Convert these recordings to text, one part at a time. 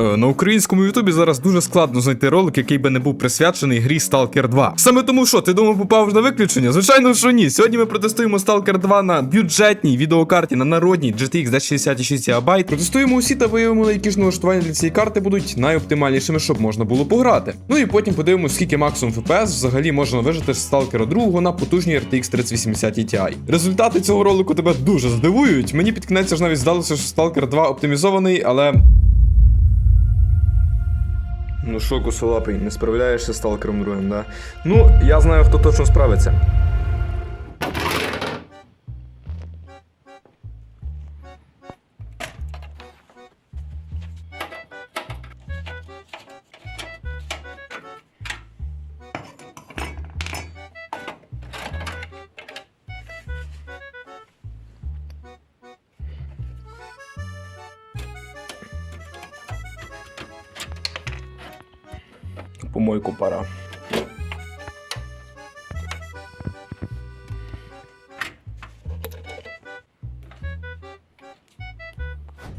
Е, на українському Ютубі зараз дуже складно знайти ролик, який би не був присвячений грі Stalker 2. Саме тому, що ти думав, попав на виключення? Звичайно, що ні. Сьогодні ми протестуємо Stalker 2 на бюджетній відеокарті на народній GTX 1066 ГБ. Протестуємо усі та виявимо, які ж налаштування для цієї карти будуть найоптимальнішими, щоб можна було пограти. Ну і потім подивимося, скільки максимум FPS взагалі можна вижити з Stalker 2 на потужній RTX 3080 Ti. Результати цього ролику тебе дуже здивують. Мені під кінець аж навіть здалося, що Stalker 2 оптимізований, але. Ну що, косолапий, не справляєшся з сталкером другим, да? Ну, я знаю, хто точно справиться. Помойку пора.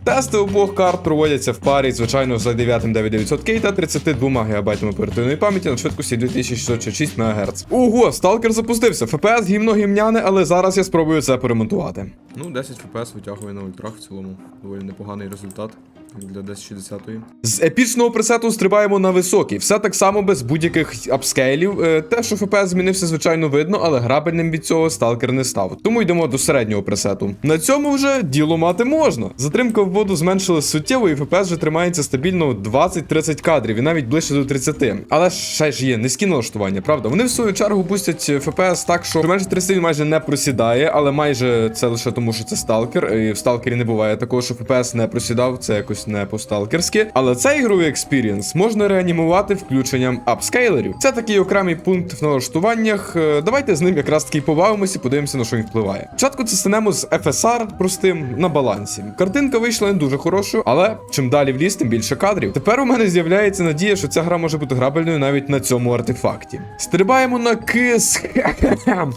Тести обох карт проводяться в парі, звичайно, за 9900K та 32 ГБ оперативної пам'яті на швидкості 2606 МГц. Ого, сталкер запустився. ФПС гімно гімняне, але зараз я спробую це поремонтувати. Ну, 10 ФПС витягує на ультрах в цілому. Доволі непоганий результат. Для 1060-ї. З епічного пресету стрибаємо на високий. Все так само без будь-яких апскейлів. Е, Те, що FPS змінився, звичайно, видно, але грабельним від цього сталкер не став. Тому йдемо до середнього пресету. На цьому вже діло мати можна. Затримка в воду зменшили суттєво, і FPS вже тримається стабільно 20-30 кадрів, і навіть ближче до 30. Але ще ж є низькі налаштування, правда? Вони в свою чергу пустять FPS так, що менше 30 він майже не просідає, але майже це лише тому, що це сталкер. І в сталкері не буває такого, що FPS не просідав, це якось не по-сталкерськи. Але цей ігровий експірієнс можна реанімувати включенням апскейлерів. Це такий окремий пункт в налаштуваннях. Е, Давайте з ним якраз таки побавимося і подивимося, на що він впливає. Спочатку це станемо з FSR простим на балансі. Картинка вийшла не дуже хорошою, але чим далі в ліс, тим більше кадрів. Тепер у мене з'являється надія, що ця гра може бути грабельною навіть на цьому артефакті. Стрибаємо на KISS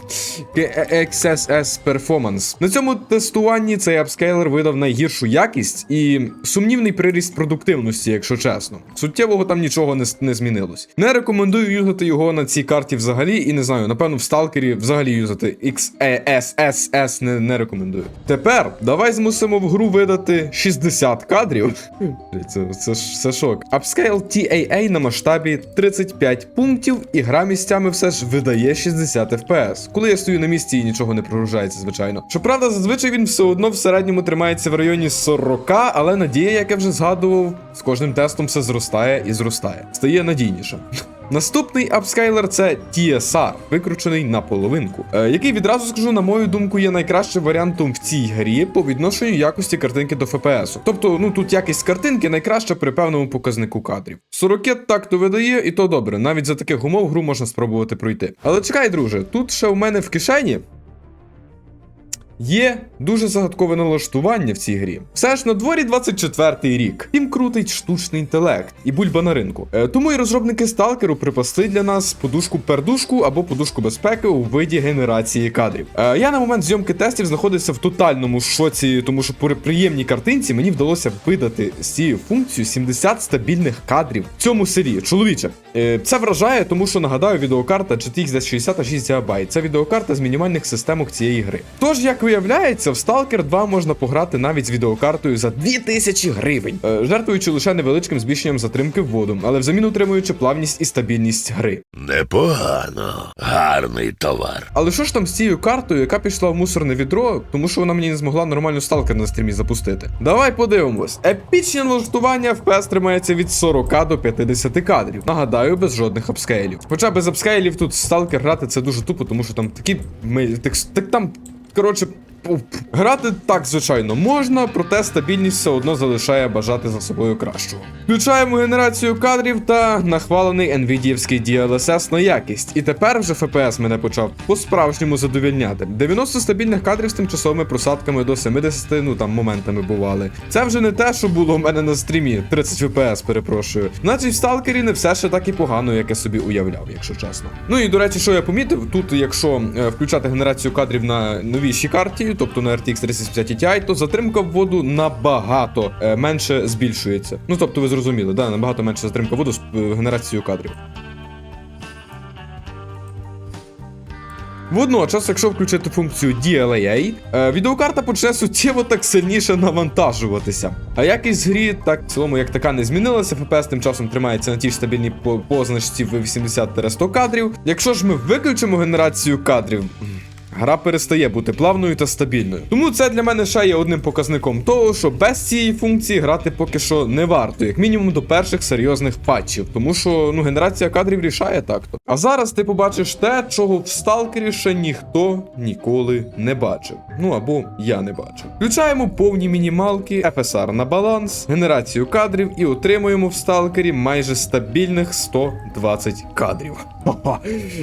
XSS Performance. На цьому тестуванні цей апскейлер видав найгіршу якість і сумнівний приріст продуктивності, якщо чесно. Суттєвого там нічого не, не змінилось. Не рекомендую юзати його на цій карті взагалі, і не знаю, напевно, в сталкері взагалі юзати XSS не, не рекомендую. Тепер давай змусимо в гру видати 60 кадрів. Це, це, це шок. Upscale TAA на масштабі 35 пунктів, і гра місцями все ж видає 60 FPS. Коли я стою на місці і нічого не прогружається, звичайно. Щоправда, зазвичай він все одно в середньому тримається в районі 40, але надія, як я вже згадував, з кожним тестом все зростає і зростає. Стає надійнішим. Наступний апскейлер це TSR, викручений на половинку, е, який відразу скажу, на мою думку, є найкращим варіантом в цій грі по відношенню якості картинки до FPS. Тобто, ну тут якість картинки найкраща при певному показнику кадрів. 40 так то видає, і то добре. Навіть за таких умов гру можна спробувати пройти. Але чекай, друже, тут ще у мене в кишені Є дуже загадкове налаштування в цій грі. Все ж на дворі 24-й рік. Їм крутить штучний інтелект і бульба на ринку. Е, тому і розробники сталкеру припасли для нас подушку-пердушку або подушку безпеки у виді генерації кадрів. Е, я на момент зйомки тестів знаходився в тотальному шоці, тому що при приємній картинці мені вдалося видати з цією функцією 70 стабільних кадрів в цьому селі. Чоловіче, е, це вражає, тому що нагадаю, відеокарта GTX 1060 6 ГБ. Це відеокарта з мінімальних системок цієї гри. Тож, як виявляється, в Stalker 2 можна пограти навіть з відеокартою за 2000 гривень, е, жертвуючи лише невеличким збільшенням затримки в воду, але взамін отримуючи плавність і стабільність гри. Непогано. Гарний товар. Але що ж там з цією картою, яка пішла в мусорне відро, тому що вона мені не змогла нормально сталкер на стрімі запустити? Давай подивимось. Епічне налаштування FPS тримається від 40 до 50 кадрів. Нагадаю, без жодних апскейлів. Хоча без апскейлів тут сталкер грати це дуже тупо, тому що там такі ми так, так там. Коротше, грати так, звичайно, можна, проте стабільність все одно залишає бажати за собою кращого. Включаємо генерацію кадрів та нахвалений NVIDIA-вський DLSS на якість. І тепер вже FPS мене почав по-справжньому задовільняти. 90 стабільних кадрів з тимчасовими просадками до 70, ну там моментами бували. Це вже не те, що було у мене на стрімі, 30 FPS, перепрошую. Значить, в сталкері не все ще так і погано, як я собі уявляв, якщо чесно. Ну і до речі, що я помітив, тут, якщо е, включати генерацію кадрів на новішій карті, кадрів, тобто на RTX 3070 Ti, то затримка вводу набагато е, менше збільшується. Ну тобто ви зрозуміли, да, набагато менше затримка вводу з е, генерацією кадрів. Водночас, якщо включити функцію DLAA, е, відеокарта почне суттєво так сильніше навантажуватися. А якість грі так в цілому як така не змінилася. FPS тим часом тримається на тій ж стабільній позначці в 80-100 кадрів. Якщо ж ми виключимо генерацію кадрів. Гра перестає бути плавною та стабільною. Тому це для мене ще є одним показником того, що без цієї функції грати поки що не варто, як мінімум до перших серйозних патчів, тому що ну генерація кадрів рішає так-то. А зараз ти побачиш те, чого в сталкері ще ніхто ніколи не бачив. Ну або я не бачив. Включаємо повні мінімалки, FSR на баланс, генерацію кадрів і отримуємо в сталкері майже стабільних 120 кадрів.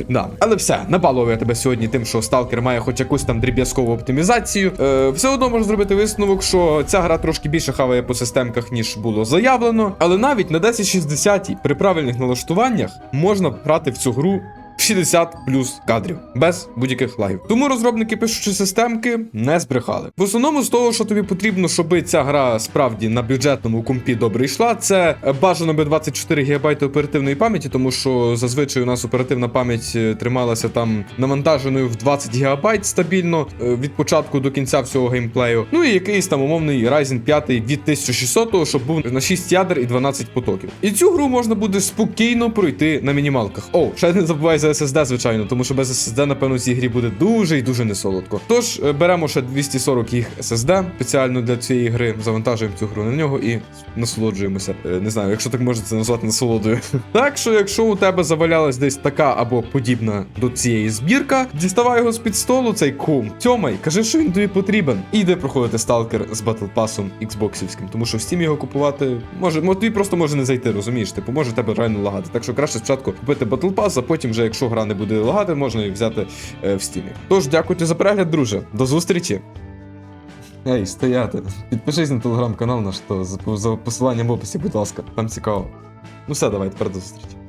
Да. Але все, набалував я тебе сьогодні тим, що сталкер має хоч якусь там дріб'язкову оптимізацію. Е, все одно можна зробити висновок, що ця гра трошки більше хаває по системках, ніж було заявлено. Але навіть на 1060 при правильних налаштуваннях можна грати в цю гру. В 60 плюс кадрів без будь-яких лагів. Тому розробники пишучи системки не збрехали. В основному з того, що тобі потрібно, щоб ця гра справді на бюджетному компі добре йшла, це е, бажано би 24 ГБ оперативної пам'яті, тому що зазвичай у нас оперативна пам'ять е, трималася там навантаженою в 20 ГБ стабільно е, від початку до кінця всього геймплею. Ну і якийсь там умовний Ryzen 5 від 1600, щоб був на 6 ядер і 12 потоків. І цю гру можна буде спокійно пройти на мінімалках. О, ще не забувай за SSD, звичайно, тому що без SSD, напевно, цій грі буде дуже і дуже несолодко. Тож е, беремо ще 240 їх SSD спеціально для цієї гри, завантажуємо цю гру на нього і насолоджуємося. Е, Не знаю, якщо так можна це назвати насолодою. Так що, якщо у тебе завалялась десь така або подібна до цієї збірка, діставай його з-під столу, цей кум. Тьомай, кажи, що він тобі потрібен. І йди проходити сталкер з батлпасом Xboxівським, тому що в Steam його купувати може, мо тобі просто може не зайти, розумієш? Типу, може тебе реально лагати. Так що краще спочатку купити Pass, а потім, вже, якщо гра не буде лагати, можна її взяти е, в стілі. Тож, дякую за перегляд, друже. До зустрічі. Ей, стояти. Підпишись на телеграм-канал наш, то за посиланням в описі, будь ласка, там цікаво. Ну все, давай, тепер до зустрічі.